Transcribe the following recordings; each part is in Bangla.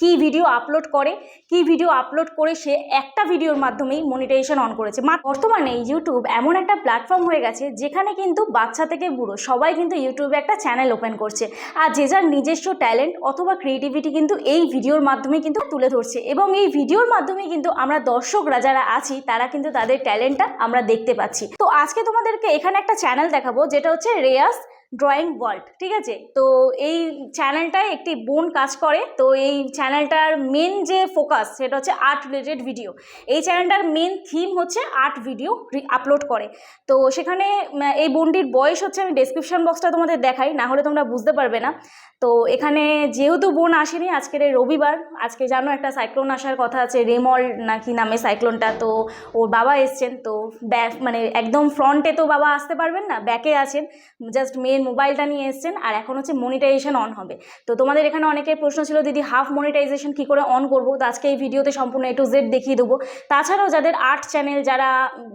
কি ভিডিও আপলোড করে, কি ভিডিও আপলোড করে সে একটা ভিডিওর মাধ্যমেই মনিটাইজেশন অন করেছে। মা বর্তমানে ইউটিউব এমন একটা প্ল্যাটফর্ম হয়ে গেছে যেখানে কিন্তু বাচ্চা থেকে বুড়ো সবাই কিন্তু ইউটিউবে একটা চ্যানেল ওপেন করছে। আর যে যার নিজস্ব ট্যালেন্ট অথবা ক্রিয়েটিভিটি কিন্তু এই ভিডিওর মাধ্যমে কিন্তু তুলে ধরছে। এবং এই ভিডিওর মাধ্যমে কিন্তু আমরা দর্শকরা যারা আছি, তারা কিন্তু তাদের ট্যালেন্টটা আমরা দেখতে পাচ্ছি। তো আজকে তোমাদেরকে এখানে একটা চ্যানেল দেখাবো, যেটা হচ্ছে রেয়াস ড্রয়িং ওয়ার্ল্ড ঠিক আছে? তো এই চ্যানেলটায় একটি বোন কাজ করে, তো এই চ্যানেলটার মেন যে ফোকাস সেটা হচ্ছে আর্ট রিলেটেড ভিডিও এই চ্যানেলটার মেন থিম হচ্ছে আর্ট ভিডিও আপলোড করে। তো সেখানে এই বোনটির বয়স হচ্ছে, আমি ডেসক্রিপশন বক্সটা তোমাদের দেখাই, না হলে তোমরা বুঝতে পারবে না। তো এখানে যেহেতু বোন আসেনি, আজকের রবিবার, আজকে জানো একটা সাইক্লোন আসার কথা আছে, রেমল নাকি নামে সাইক্লোনটা তো ওর বাবা এসছেন, তো ব্যাক মানে একদম ফ্রন্টে তো বাবা আসতে পারবেন না ব্যাকে আছেন জাস্ট মেন মোবাইলটা নিয়ে এসছেন, আর এখন হচ্ছে মনিটাইজেশন অন হবে। তো তোমাদের এখানে অনেকের প্রশ্ন ছিল, দিদি হাফ মনিটাইজেশন কী করে অন করব? তো আজকে এই ভিডিওতে সম্পূর্ণ এ টু জেড দেখিয়ে দেবো। তাছাড়াও যাদের আর্ট চ্যানেল যারা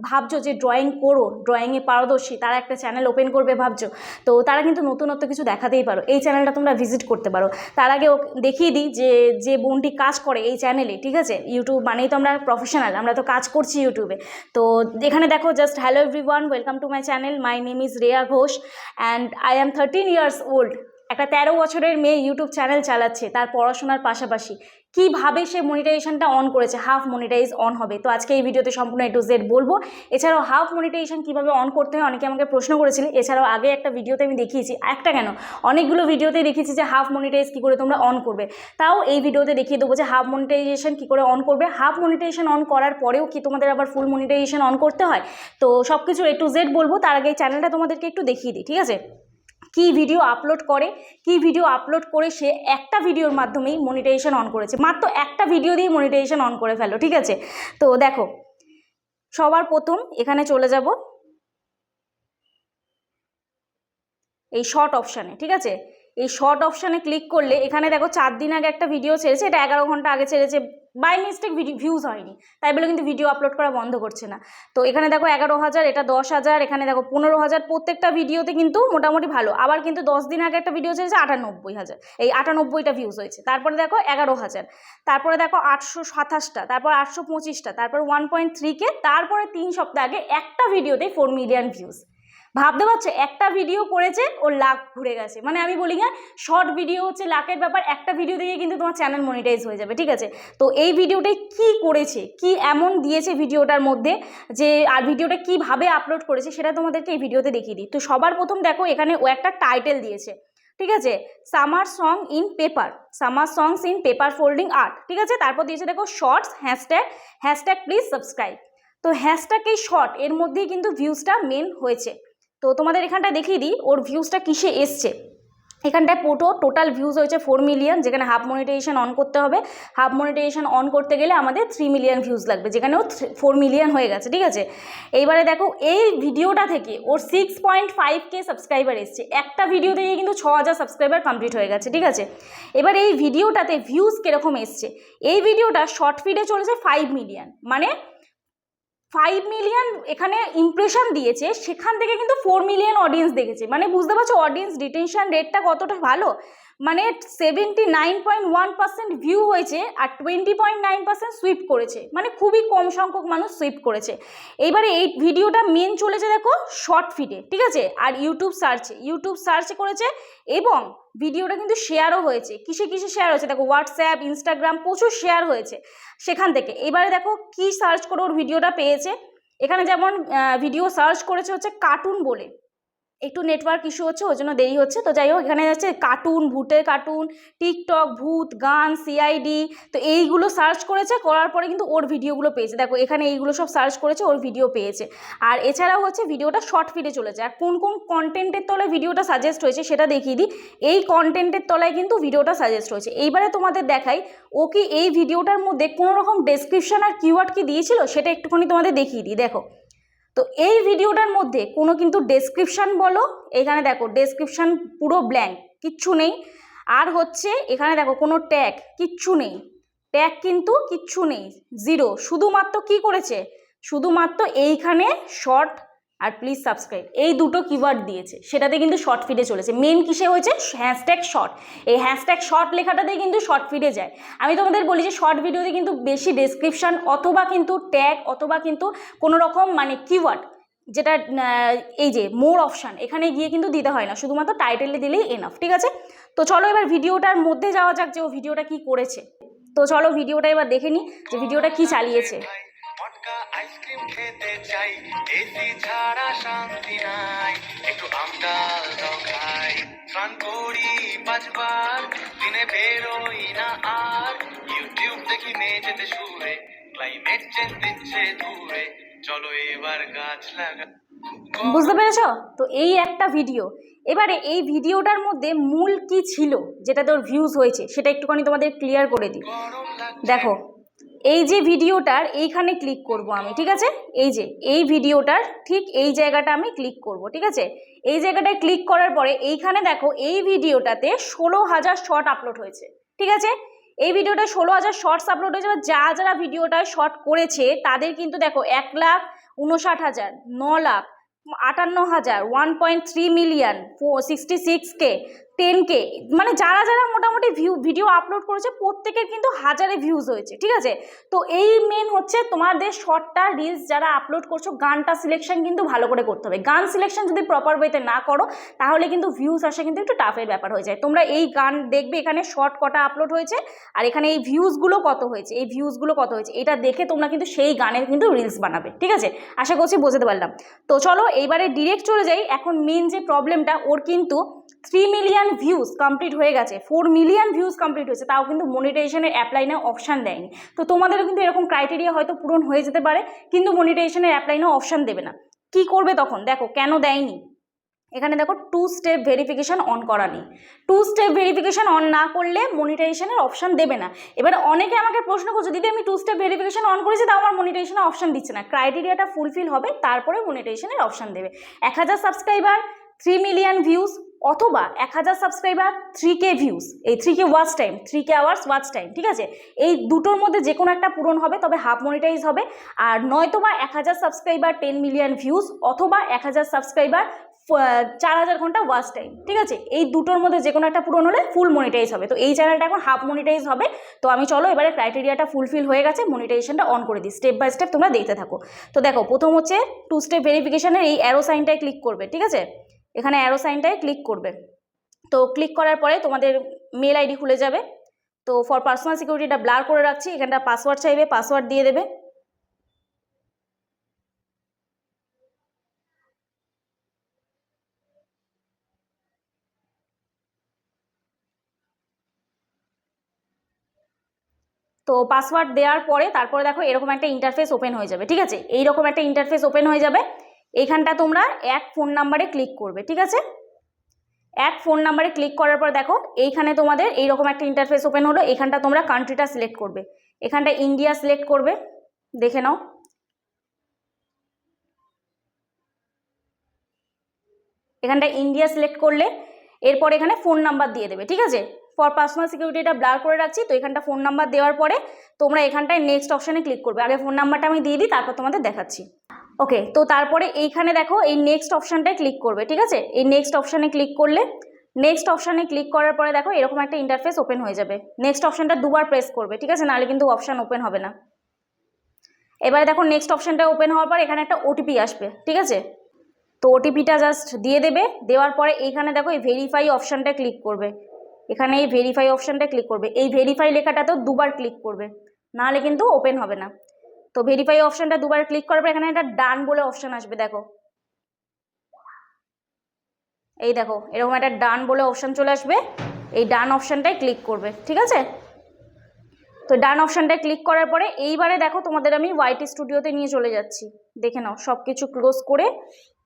ভাবছ যে ড্রয়িং করো ড্রয়িংয়ে পারদর্শী, তারা একটা চ্যানেল ওপেন করবে ভাবছ, তো তারা কিন্তু নতুনত্ব কিছু দেখাতেই পারো। এই চ্যানেলটা তোমরা ভিজিট করতে পারো। তার আগে দেখিয়ে দিই যে যে বোনটি কাজ করে এই চ্যানেলে ঠিক আছে? ইউটিউব মানেই তো আমরা প্রফেশনাল আমরা তো কাজ করছি ইউটিউবে তো এখানে দেখো just hello everyone welcome to my channel my name is Reya Ghosh and I am 13 years old. একটা তেরো বছরের মেয়ে ইউটিউব চ্যানেল চালাচ্ছে, তার পড়াশোনার পাশাপাশি। কীভাবে সে মনিটাইজেশনটা অন করেছে? হাফ মনিটাইজ অন হবে। তো আজকে এই ভিডিওতে সম্পূর্ণ এ টু জেড বলব। এছাড়াও হাফ মনিটাইজেশন কীভাবে অন করতে হয়? অনেকে আমাকে প্রশ্ন করেছিল। এছাড়াও আগে একটা ভিডিওতে আমি দেখিয়েছি, একটা কেন? অনেকগুলো ভিডিওতে দেখিয়েছি যে হাফ মনিটাইজ কী করে তোমরা অন করবে। তাও এই ভিডিওতে দেখিয়ে দেবো যে হাফ মনিটাইজেশন কী করে অন করবে। হাফ মনিটাইজেশন অন করার পরেও কি তোমাদের আবার ফুল মনিটাইজেশন অন করতে হয়? তো সব কিছু এ টু জেড বলব। তার আগে চ্যানেলটা তোমাদেরকে একটু দেখিয়ে দিই, ঠিক আছে? কি ভিডিও আপলোড করে, কি ভিডিও আপলোড করে সে একটা ভিডিওর মাধ্যমেই মনিটাইজেশন অন করেছে। মাত্র একটা ভিডিও দিয়ে মনিটাইজেশন অন করে ফেলো ঠিক আছে? তো দেখো, সবার প্রথম এখানে চলে যাব এই শর্ট অপশানে ঠিক আছে? এই শর্ট অপশানে ক্লিক করলে, এখানে দেখো চার দিন আগে একটা ভিডিও ছেড়েছে, এটা এগারো ঘণ্টা আগে ছেড়েছে বাই মিস্টেক ভিডিও ভিউজ হয়নি। তাই বলে কিন্তু ভিডিও আপলোড করা বন্ধ করছে না। তো এখানে দেখো এগারো হাজার, এটা দশ হাজার, এখানে দেখো পনেরো হাজার, প্রত্যেকটা ভিডিওতে কিন্তু মোটামুটি ভালো। আবার কিন্তু দশ দিন আগে একটা ভিডিও ছেড়েছে আটানব্বই হাজার। এই আটানব্বইটা ভিউজ হয়েছে। তারপরে দেখো এগারো হাজার। তারপরে দেখো আটশো সাতাশটা, তারপর আটশো পঁচিশটা, তারপর ওয়ান পয়েন্ট থ্রি কে, তারপরে তিন সপ্তাহ আগে একটা ভিডিওতেই ফোর মিলিয়ন ভিউজ ভাবতে পারছ? একটা ভিডিও করেছে, ওর লাখ ঘুরে গেছে। মানে আমি বলি না শর্ট ভিডিও হচ্ছে লাখের ব্যাপার, একটা ভিডিও দিয়ে কিন্তু তোমার চ্যানেল মনিটাইজ হয়ে যাবে, ঠিক আছে? তো এই ভিডিওটাই কি করেছে? কি এমন দিয়েছে ভিডিওটার মধ্যে যে, আর ভিডিওটা কীভাবে আপলোড করেছে, সেটা তোমাদেরকে এই ভিডিওতে দেখিয়ে দিই। তো সবার প্রথম দেখো, এখানে ও একটা টাইটেল দিয়েছে, ঠিক আছে? Summer song in paper summer songs in paper folding art ঠিক আছে? তারপর দিয়েছে দেখো shorts hashtag hashtag please subscribe তো হ্যাশট্যাগ এই শর্ট এর মধ্যেই কিন্তু ভিউজটা মেন হয়েছে। তো তোমাদের এখানটা দেখিয়ে দিই, ওর ভিউজটা কিসে এসছে? এখানটায় পোটো টোটাল ভিউজ হয়েছে ফোর মিলিয়ন যেখানে হাফ মনিটাইজেশন অন করতে হবে। হাফ মনিটাইজেশন অন করতে গেলে আমাদের থ্রি মিলিয়ন ভিউজ লাগবে, যেখানেও ফোর মিলিয়ন হয়ে গেছে, ঠিক আছে? এইবারে দেখো, এই ভিডিওটা থেকে ওর six point five K subscriber এসছে। একটা ভিডিও থেকে কিন্তু ছ হাজার সাবস্ক্রাইবার কমপ্লিট হয়ে গেছে, ঠিক আছে? এবার এই ভিডিওটাতে ভিউজ কীরকম এসছে? এই ভিডিওটা শর্ট ফিডে চলেছে ফাইভ মিলিয়ন মানে ফাইভ মিলিয়ন এখানে ইমপ্রেশন দিয়েছে, সেখান থেকে কিন্তু ফোর মিলিয়ন অডিয়েন্স দেখেছে। মানে বুঝতে পারছ অডিয়েন্স ডিটেনশন রেটটা কতটা ভালো? মানে seventy nine point one percent view হয়েছে আর twenty point nine percent swipe করেছে। মানে খুবই কম সংখ্যক মানুষ সুইপ করেছে। এইবারে এই ভিডিওটা মেন চলেছে দেখো শর্ট ফিডে ঠিক আছে? আর ইউটিউব সার্চে ইউটিউব সার্চ করেছে এবং ভিডিওটা কিন্তু শেয়ারও হয়েছে। কিসে কিসে শেয়ার হয়েছে? দেখো হোয়াটসঅ্যাপ ইনস্টাগ্রাম প্রচুর শেয়ার হয়েছে সেখান থেকে। এবারে দেখো কি সার্চ করে ওর ভিডিওটা পেয়েছে? এখানে যেমন ভিডিও সার্চ করেছে হচ্ছে কার্টুন বলে। একটু নেটওয়ার্ক ইস্যু হচ্ছে, ওই জন্য দেরি হচ্ছে। তো যাই হোক, এখানে যাচ্ছে কার্টুন ভূতের কার্টুন টিকটক ভূত, গান সিআইডি তো এইগুলো সার্চ করেছে, করার পরে কিন্তু ওর ভিডিওগুলো পেয়েছে। দেখো, এখানে এইগুলো সব সার্চ করেছে, ওর ভিডিও পেয়েছে। আর এছাড়াও হচ্ছে ভিডিওটা শর্ট ফিডে চলেছে। আর কোন কোন কন্টেন্টের তলায় ভিডিওটা সাজেস্ট হয়েছে, সেটা দেখিয়ে দিই। এই কন্টেন্টের তলায় কিন্তু ভিডিওটা সাজেস্ট হয়েছে। এইবারে তোমাদের দেখাই, ও কি এই ভিডিওটার মধ্যে কোনো রকম ডেসক্রিপশন আর কিওয়ার্ড কি দিয়েছিল, সেটা একটুখানি তোমাদের দেখিয়ে দিই। দেখো তো এই ভিডিওটার মধ্যে কোনো কিন্তু ডেসক্রিপশান বলো, এখানে দেখো ডেসক্রিপশান পুরো ব্ল্যাঙ্ক কিচ্ছু নেই। আর হচ্ছে এখানে দেখো কোনো ট্যাগ কিচ্ছু নেই। ট্যাগ কিন্তু কিচ্ছু নেই জিরো শুধুমাত্র কি করেছে? শুধুমাত্র এইখানে শর্ট আর প্লিজ সাবস্ক্রাইব এই দুটো কিওয়ার্ড দিয়েছে, সেটাতে কিন্তু শর্ট ফিডে চলেছে। মেন কিসে হয়েছে? হ্যাশট্যাগ শর্ট এই হ্যাশট্যাগ শর্ট লেখাটাতেই কিন্তু শর্ট ফিডে যায়। আমি তোমাদের বলি যে শর্ট ভিডিওতে কিন্তু বেশি ডেসক্রিপশন অথবা কিন্তু ট্যাগ অথবা কিন্তু কোনো রকম মানে কিওয়ার্ড যেটা এই যে মোর অপশান এখানে গিয়ে কিন্তু দিতে হয় না। শুধুমাত্র টাইটেলে দিলেই এনাফ ঠিক আছে? তো চলো এবার ভিডিওটার মধ্যে যাওয়া যাক যে ও ভিডিওটা কি করেছে। তো চলো ভিডিওটা এবার দেখে নিই যে ভিডিওটা কি চালিয়েছে। আইসক্রিম খেতে চাই। এসি ছাড়া শান্তি নাই। একটু আমডাল দাও খাই। স্নান করি পাঁচবার দিনে বেরোই না আর। ইউটিউব দেখি মেঝেতে শুয়ে ক্লাইমেট চেঞ্জ দিচ্ছে দূরে চলো এবার গাছ লাগা বুঝতে পেরেছ? তো এই একটা ভিডিও এবারে এই ভিডিওটার মধ্যে মূল কি ছিল যেটা তোর ভিউজ হয়েছে সেটা একটুখানি তোমাদের ক্লিয়ার করে দিই। দেখো এই যে ভিডিওটার এইখানে ক্লিক করব আমি, ঠিক আছে? এই যে, এই ভিডিওটার ঠিক এই জায়গাটা আমি ক্লিক করব, ঠিক আছে? এই জায়গাটায় ক্লিক করার পরে এইখানে দেখো এই ভিডিওটাতে ষোলো হাজার শর্ট আপলোড হয়েছে, ঠিক আছে? এই ভিডিওটা ষোলো হাজার শর্টস আপলোড হয়েছে বা যা যারা ভিডিওটা শর্ট করেছে, তাদের কিন্তু দেখো এক লাখ উনষাট হাজার, ন লাখ, আটান্ন হাজার one point three million sixty six K ten K মানে যারা যারা মোটামুটি ভিউ ভিডিও আপলোড করেছে প্রত্যেকের কিন্তু হাজারে ভিউজ হয়েছে, ঠিক আছে? তো এই মেন হচ্ছে তোমাদের শর্টটা রিলস যারা আপলোড করছ, গানটা সিলেকশন কিন্তু ভালো করে করতে হবে। গান সিলেকশন যদি প্রপার ওয়েতে না করো, তাহলে কিন্তু ভিউজ আসা কিন্তু একটু টাফের ব্যাপার হয়ে যায়। তোমরা এই গান দেখবে, এখানে শর্ট কটা আপলোড হয়েছে, আর এখানে এই ভিউজগুলো কত হয়েছে, এই ভিউজগুলো কত হয়েছে, এটা দেখে তোমরা কিন্তু সেই গানের কিন্তু রিলস বানাবে, ঠিক আছে? আশা করছি বোঝাতে পারলাম। তো চলো, এইবারে ডিরেক্ট চলে যাই। এখন মেন যে প্রবলেমটা ওর কিন্তু থ্রি মিলিয়ন ভিউজ কমপ্লিট হয়ে গেছে ফোর মিলিয়ন ভিউজ কমপ্লিট হয়েছে, তাও কিন্তু মনিটাইজেশনের অ্যাপ্লাইনে অপশান দেয়নি। তো তোমাদেরও কিন্তু এরকম ক্রাইটেরিয়া হয়তো পূরণ হয়ে যেতে পারে, কিন্তু মনিটাইজেশনের অ্যাপ্লাইনে অপশান দেবে না। কি করবে তখন? দেখো, কেন দেয়নি? এখানে দেখো টু স্টেপ ভেরিফিকেশন অন করা নেই। টু স্টেপ ভেরিফিকেশন অন না করলে মনিটাইজেশনের অপশান দেবে না। এবার অনেকে আমাকে প্রশ্ন করছে, দিদি, আমি টু স্টেপ ভেরিফিকেশান অন করেছি, তাও আমার মনিটাইজেশনের অপশান দিচ্ছে না। ক্রাইটেরিয়াটা ফুলফিল হবে, তারপরে মনিটাইজেশনের অপশান দেবে। এক হাজার সাবস্ক্রাইবার থ্রি মিলিয়ন ভিউজ অথবা এক হাজার সাবস্ক্রাইবার থ্রি কে ভিউজ এই three K watch time three K hours watch time ঠিক আছে? এই দুটোর মধ্যে যে কোনো একটা পূরণ হবে, তবে হাফ মনিটাইজ হবে। আর নয়তো বা এক হাজার সাবস্ক্রাইবার টেন মিলিয়ন ভিউজ অথবা এক হাজার সাবস্ক্রাইবার চার হাজার ঘণ্টা ওয়াচ টাইম ঠিক আছে? এই দুটোর মধ্যে যে কোনো একটা পূরণ হলে ফুল মনিটাইজ হবে। তো এই চ্যানেলটা এখন হাফ মনিটাইজ হবে। তো আমি চলো এবারে ক্রাইটেরিয়াটা ফুলফিল হয়ে গেছে মনিটাইজেশনটা অন করে দিই। স্টেপ বাই স্টেপ তোমরা দেখতে থাকো। তো দেখো, প্রথম হচ্ছে টু স্টেপ ভেরিফিকেশনের এই অ্যারো সাইনটায় ক্লিক করবে, ঠিক আছে? এখানে অ্যারো সাইনটায় ক্লিক করবে। তো ক্লিক করার পরে তোমাদের মেল আইডি খুলে যাবে। তো ফর পার্সোনাল সিকিউরিটিটা ব্লার করে রাখছি, এখানটা পাসওয়ার্ড চাইবে পাসওয়ার্ড দিয়ে দেবে। তো পাসওয়ার্ড দেওয়ার পরে তারপরে দেখো এরকম একটা ইন্টারফেস ওপেন হয়ে যাবে, ঠিক আছে? এইরকম একটা ইন্টারফেস ওপেন হয়ে যাবে। এইখানটা তোমরা এক ফোন নাম্বারে ক্লিক করবে, ঠিক আছে? এক ফোন নাম্বারে ক্লিক করার পর দেখো, এইখানে তোমাদের এইরকম একটা ইন্টারফেস ওপেন হলো, এখানটা তোমরা কান্ট্রিটা সিলেক্ট করবে। এখানটা ইন্ডিয়া সিলেক্ট করবে, দেখে নাও। এখানটা ইন্ডিয়া সিলেক্ট করলে, এরপর এখানে ফোন নাম্বার দিয়ে দেবে, ঠিক আছে? ফর পার্সোনাল সিকিউরিটিটা ব্লার করে রাখছি, তো এখানটা ফোন নাম্বার দেওয়ার পরে তোমরা এখানটায় নেক্সট অপশানে ক্লিক করবে। আগে ফোন নাম্বারটা আমি দিয়ে দিই, তারপর তোমাদের দেখাচ্ছি। ওকে তো তারপরে এইখানে দেখো এই নেক্সট অপশানটায় ক্লিক করবে, ঠিক আছে? এই নেক্সট অপশানে ক্লিক করলে নেক্সট অপশানে ক্লিক করার পরে দেখো এরকম একটা ইন্টারফেস ওপেন হয়ে যাবে। নেক্সট অপশানটা দুবার প্রেস করবে, ঠিক আছে? নাহলে কিন্তু অপশান ওপেন হবে না। এবারে দেখো নেক্সট অপশানটা ওপেন হওয়ার পর এখানে একটা ওটিপি আসবে, ঠিক আছে? তো ওটিপিটা জাস্ট দিয়ে দেবে, দেওয়ার পরে এইখানে দেখো এই ভেরিফাই অপশানটা ক্লিক করবে। এখানে এই ভেরিফাই অপশানটা ক্লিক করবে। এই ভেরিফাই লেখাটাতেও দুবার ক্লিক করবে। নাহলে কিন্তু ওপেন হবে না। তো ভেরিফাই অপশানটা দুবার ক্লিক করার পর এখানে একটা ডান বলে অপশান আসবে, দেখো। এই দেখো, এরকম একটা ডান বলে অপশান চলে আসবে, এই ডান অপশানটায় ক্লিক করবে, ঠিক আছে? তো ডান অপশানটায় ক্লিক করার পরে এইবারে দেখো তোমাদের আমি ওয়াইটি স্টুডিওতে নিয়ে চলে যাচ্ছি। দেখে নাও সব কিছু ক্লোজ করে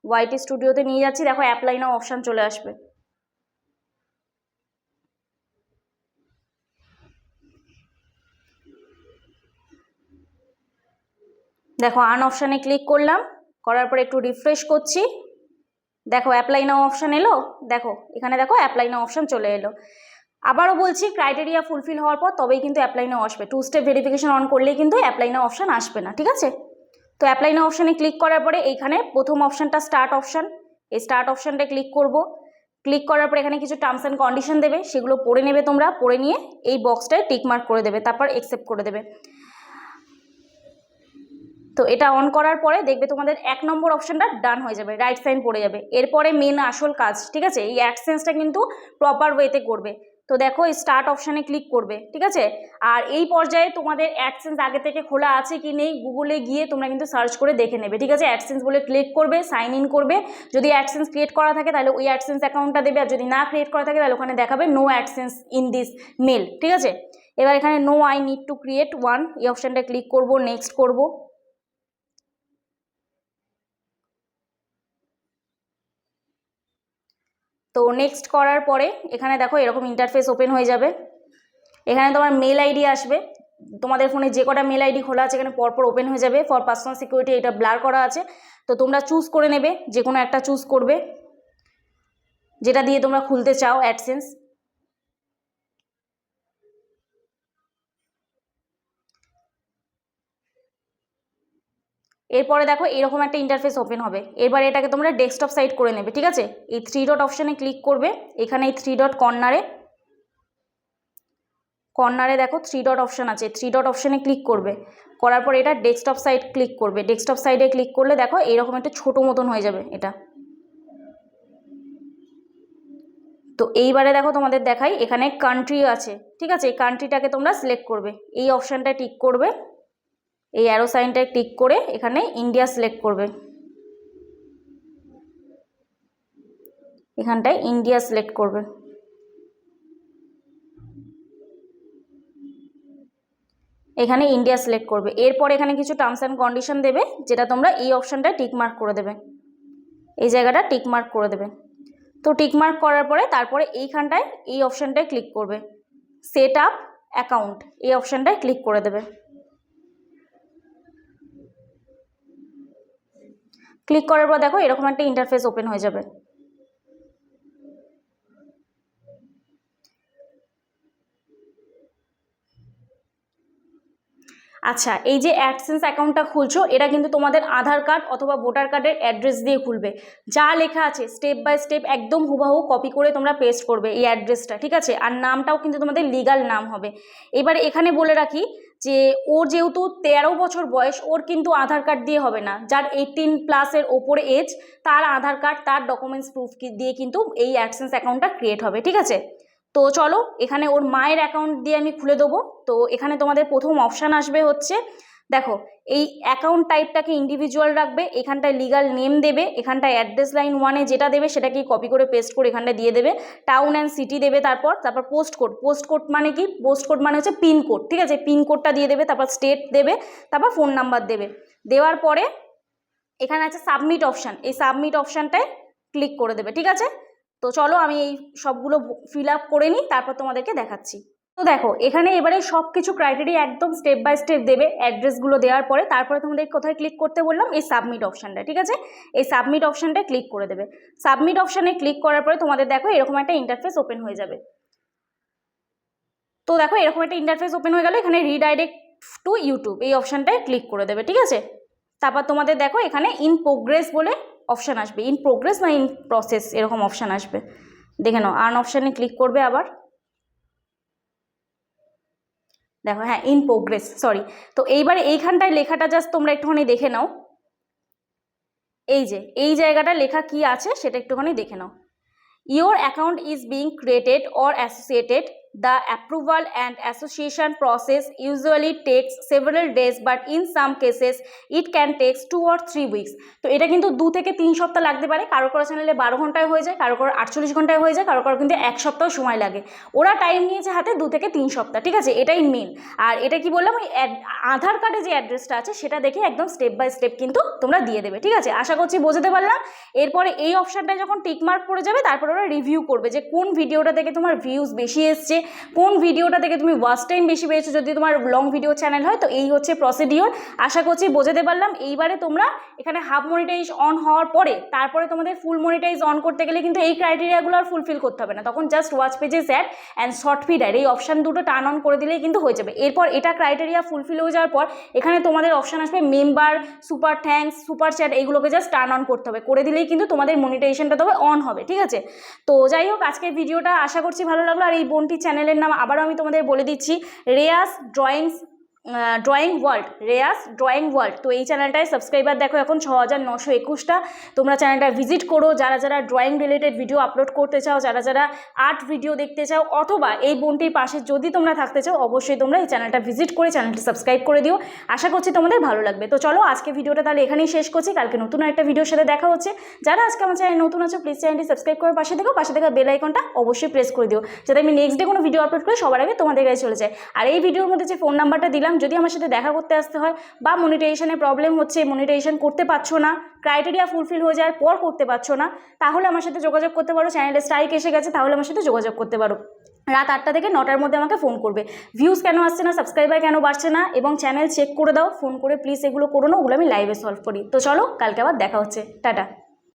ওয়াইটি স্টুডিওতে নিয়ে যাচ্ছি, দেখো অ্যাপ্লাই নাও অপশান চলে আসবে। দেখো আন অপশানে ক্লিক করলাম, করার পর একটু রিফ্রেশ করছি। দেখো অ্যাপ্লাই নাও অপশান এলো, দেখো এখানে দেখো অ্যাপ্লাই নাও অপশান চলে এলো। আবারও বলছি ক্রাইটেরিয়া ফুলফিল হওয়ার পর তবেই কিন্তু অ্যাপ্লাই নাও আসবে। টু স্টেপ ভেরিফিকেশন অন করলেই কিন্তু অ্যাপ্লাই নাও অপশান আসবে না, ঠিক আছে? তো অ্যাপ্লাই না অপশানে ক্লিক করার পরে এইখানে প্রথম অপশানটা স্টার্ট অপশান এই স্টার্ট অপশানটা ক্লিক করব। ক্লিক করার পর এখানে কিছু টার্মস অ্যান্ড কন্ডিশন দেবে, সেগুলো পড়ে নেবে তোমরা, পড়ে নিয়ে এই বক্সটায় টিক মার্ক করে দেবে, তারপর অ্যাকসেপ্ট করে দেবে। তো এটা অন করার পরে দেখবে তোমাদের এক নম্বর অপশানটা ডান হয়ে যাবে রাইট সাইন পড়ে যাবে। এরপরে মেন আসল কাজ, ঠিক আছে? এই অ্যাডসেন্সটা কিন্তু প্রপার ওয়েতে করবে। তো দেখো স্টার্ট অপশানে ক্লিক করবে, ঠিক আছে? আর এই পর্যায়ে তোমাদের অ্যাডসেন্স আগে থেকে খোলা আছে কি নেই গুগলে গিয়ে তোমরা কিন্তু সার্চ করে দেখে নেবে, ঠিক আছে? অ্যাডসেন্স বলে ক্লিক করবে সাইন ইন করবে। যদি অ্যাডসেন্স ক্রিয়েট করা থাকে, তাহলে ওই অ্যাডসেন্স অ্যাকাউন্টটা দেবে। আর যদি না ক্রিয়েট করা থাকে, তাহলে ওখানে দেখাবে no AdSense in this mail ঠিক আছে? এবার এখানে no I need to create one এই অপশানটা ক্লিক করব নেক্সট করব। তো নেক্সট করার পরে, এখানে দেখো এরকম ইন্টারফেস ওপেন হয়ে যাবে। এখানে তোমার মেল আইডি আসবে। তোমাদের ফোনে যে কটা মেল আইডি খোলা আছে, এখানে পরপর ওপেন হয়ে যাবে। ফর পার্সোনাল সিকিউরিটি এটা ব্লার করা আছে। তো তোমরা চুজ করে নেবে যে কোনো একটা চুজ করবে। যেটা দিয়ে তোমরা খুলতে চাও অ্যাডসেন্স এরপরে দেখো এরকম একটা ইন্টারফেস ওপেন হবে। এবার এটাকে তোমরা ডেস্কটপ সাইট করে নেবে, ঠিক আছে? এই থ্রি ডট অপশানে ক্লিক করবে, এখানে এই থ্রি ডট কর্নারে কর্নারে দেখো থ্রি ডট অপশান আছে থ্রি ডট অপশানে ক্লিক করবে। করার পর এটা ডেস্কটপ সাইট ক্লিক করবে। ডেস্কটপ সাইডে ক্লিক করলে দেখো এরকম একটা ছোটো মতন হয়ে যাবে এটা। তো এইবারে দেখো তোমাদের দেখাই, এখানে কান্ট্রি আছে, ঠিক আছে? এই কান্ট্রিটাকে তোমরা সিলেক্ট করবে। এই অপশানটায় টিক করবে। এই অ্যারো সাইনটায় ক্লিক করে এখানে ইন্ডিয়া সিলেক্ট করবে। এখানটায় ইন্ডিয়া সিলেক্ট করবে। এখানে ইন্ডিয়া সিলেক্ট করবে। এরপর এখানে কিছু টার্মস অ্যান্ড কন্ডিশন দেবে, যেটা তোমরা এই অপশানটায় টিকমার্ক করে দেবে। এই জায়গাটা টিকমার্ক করে দেবে। তো টিকমার্ক করার পরে তারপরে এইখানটায় এই অপশানটায় ক্লিক করবে। সেট আপ অ্যাকাউন্ট এই অপশানটায় ক্লিক করে দেবে। ক্লিক করার পর দেখো এরকম একটা ইন্টারফেস ওপেন হয়ে যাবে। আচ্ছা এই যে অ্যাডসেন্স অ্যাকাউন্টটা খুলছো, এটা কিন্তু তোমাদের আধার কার্ড অথবা ভোটার কার্ডের অ্যাড্রেস দিয়ে খুলবে। যা লেখা আছে স্টেপ বাই স্টেপ একদম হুবাহু কপি করে তোমরা পেস্ট করবে এই অ্যাড্রেসটা ঠিক আছে? আর নামটাও কিন্তু তোমাদের লিগাল নাম হবে। এবার এখানে বলে রাখি যে ওর যেহেতু তেরো বছর বয়স, ওর কিন্তু আধার কার্ড দিয়ে হবে না। যার এইটিন প্লাসের ওপরে এজ তার আধার কার্ড, তার ডকুমেন্টস প্রুফ দিয়ে কিন্তু এই অ্যাডসেন্স অ্যাকাউন্টটা ক্রিয়েট হবে, ঠিক আছে? তো চলো, এখানে ওর মায়ের অ্যাকাউন্ট দিয়ে আমি খুলে দেবো। তো এখানে তোমাদের প্রথম অপশান আসবে হচ্ছে দেখো, এই অ্যাকাউন্ট টাইপটাকে ইন্ডিভিজুয়াল রাখবে, এখানটায় লিগাল নেম দেবে, এখানটায় অ্যাড্রেস লাইন ওয়ানে যেটা দেবে সেটাকে কপি করে পেস্ট করে এখানটায় দিয়ে দেবে টাউন অ্যান্ড সিটি দেবে তারপর তারপর পোস্ট কোড পোস্ট কোড মানে কি? পোস্ট কোড মানে হচ্ছে পিন কোড ঠিক আছে? পিন কোডটা দিয়ে দেবে, তারপর স্টেট দেবে, তারপর ফোন নাম্বার দেবে। দেওয়ার পরে এখানে আছে সাবমিট অপশান এই সাবমিট অপশানটায় ক্লিক করে দেবে, ঠিক আছে? তো চলো আমি এই সবগুলো ফিল আপ করে নিই, তারপর তোমাদেরকে দেখাচ্ছি। তো দেখো, এখানে এবারে সব কিছু ক্রাইটেরিয়া একদম স্টেপ বাই স্টেপ দেবে অ্যাড্রেসগুলো দেওয়ার পরে, তারপরে তোমাদের কোথায় ক্লিক করতে বললাম? এই সাবমিট অপশানটা ঠিক আছে? এই সাবমিট অপশানটায় ক্লিক করে দেবে। সাবমিট অপশানে ক্লিক করার পরে তোমাদের দেখো, এরকম একটা ইন্টারফেস ওপেন হয়ে যাবে। তো দেখো, এরকম একটা ইন্টারফেস ওপেন হয়ে গেল, এখানে রিডাইরেক্ট টু ইউটিউব এই অপশানটায় ক্লিক করে দেবে, ঠিক আছে? তারপর তোমাদের দেখো, এখানে ইন প্রোগ্রেস বলে অপশান আসবে। ইন প্রোগ্রেস না ইন প্রসেস এরকম অপশান আসবে। দেখে নাও আর্ন অপশানে ক্লিক করবে আবার। দেখো হ্যাঁ ইন প্রোগ্রেস সরি তো এইবারে এইখানটায় লেখাটা জাস্ট তোমরা একটুখানি দেখে নাও। এই যে, এই জায়গাটা লেখা কি আছে সেটা একটুখানি দেখে নাও। Your account is being created or associated The approval and association process usually takes several days, but in some cases, it can take two or three weeks. তো এটা কিন্তু দু থেকে তিন সপ্তাহ লাগতে পারে। কারও কারও চ্যানেলে বারো ঘন্টায় হয়ে যায়, কারও কারও আটচল্লিশ ঘন্টায় হয়ে যায়, কারও কারও কিন্তু এক সপ্তাহ সময় লাগে। ওরা টাইম নিয়েছে হাতে দু থেকে তিন সপ্তাহ, ঠিক আছে? এটাই মেন আর এটা কি বললাম? ওই আধার কার্ডে যে অ্যাড্রেসটা আছে, সেটা দেখে একদম স্টেপ বাই স্টেপ কিন্তু তোমরা দিয়ে দেবে, ঠিক আছে? আশা করছি বোঝাতে পারলাম। এরপরে এই অপশানটায় যখন টিক মার্ক পড়ে যাবে, তারপর ওরা রিভিউ করবে যে কোন ভিডিওটা থেকে তোমার ভিউজ বেশি এসছে কোন ভিডিওটা থেকে তুমি ওয়াচ টাইম বেশি পেয়েছ? যদি তোমার লং ভিডিও চ্যানেল হয়, তো এই হচ্ছে প্রসিডিওর আশা করছি বোঝাতে পারলাম। এইবারে তোমরা এখানে হাফ মনিটাইজ অন হওয়ার পরে, তারপরে তোমাদের ফুল মনিটাইজ অন করতে গেলে কিন্তু এই ক্রাইটেরিয়াগুলো আর ফুলফিল করতে হবে না। তখন just watch pages ad and short feed এই অপশান দুটো টার্ন অন করে দিলেই কিন্তু হয়ে যাবে। এরপর এটা ক্রাইটেরিয়া ফুলফিল হয়ে যাওয়ার পর, এখানে তোমাদের অপশান আসবে member super thanks super chat এইগুলোকে জাস্ট টার্ন অন করতে হবে। করে দিলেই কিন্তু তোমাদের মনিটাইজেশনটা তবে অন হবে। ঠিক আছে? তো যাই হোক, আজকের ভিডিওটা আশা করছি ভালো লাগল। আর এই বোনটির চ্যানেলের নাম আবারও আমি তোমাদের বলে দিচ্ছি Reya's drawings drawing world Reya's drawing world তো এই চ্যানেলটায় সাবস্ক্রাইবার দেখো, এখন ছ হাজার নশো একুশটা। তোমরা চ্যানেলটা ভিজিট করো। যারা যারা ড্রয়িং রিলেটেড ভিডিও আপলোড করতে চাও, যারা যারা আর্ট ভিডিও দেখতে চাও, অথবা এই বোনটির পাশে যদি তোমরা থাকতে চাও, অবশ্যই তোমরা এই চ্যানেলটা ভিজিট করে চ্যানেলটি সাবস্ক্রাইব করে দিও। আশা করছি তোমাদের ভালো লাগবে। তো চলো, আজকে ভিডিওটা তাহলে এখানেই শেষ করছি। কালকে নতুন একটা ভিডিওর সাথে দেখা হচ্ছে। যারা আজকে আমার চ্যানেল নতুন আছো প্লিজ চ্যানেলটি সাবস্ক্রাইব করে পাশে দেখো পাশে দেখা বেল আইকনটা অবশ্যই প্রেস করে দিও। যাতে আমি নেক্সট ডে কোনো ভিডিও আপলোড করে সবার আগে তোমাদের কাছে চলে যায় আর এই ভিডিওর মধ্যে যে ফোন নাম্বারটা দিলাম যদি আমার সাথে দেখা করতে আসতে হয় বা মনিটাইজেশনে প্রবলেম হচ্ছে মনিটাইজেশন করতে পারছ না ক্রাইটেরিয়া ফুলফিল হয়ে যাওয়ার পর করতে পারছ না, তাহলে আমার সাথে যোগাযোগ করতে পারো। চ্যানেলে স্ট্রাইক এসে গেছে, তাহলে আমার সাথে যোগাযোগ করতে পারো। রাত আটটা থেকে নটার মধ্যে আমাকে ফোন করবে। ভিউজ কেন আসছে না সাবস্ক্রাইবার কেন বাড়ছে না, এবং চ্যানেল চেক করে দাও ফোন করে প্লিজ এগুলো করো না, ওগুলো আমি লাইভে সলভ করি। তো চলো, কালকে আবার দেখা হচ্ছে। টাটা।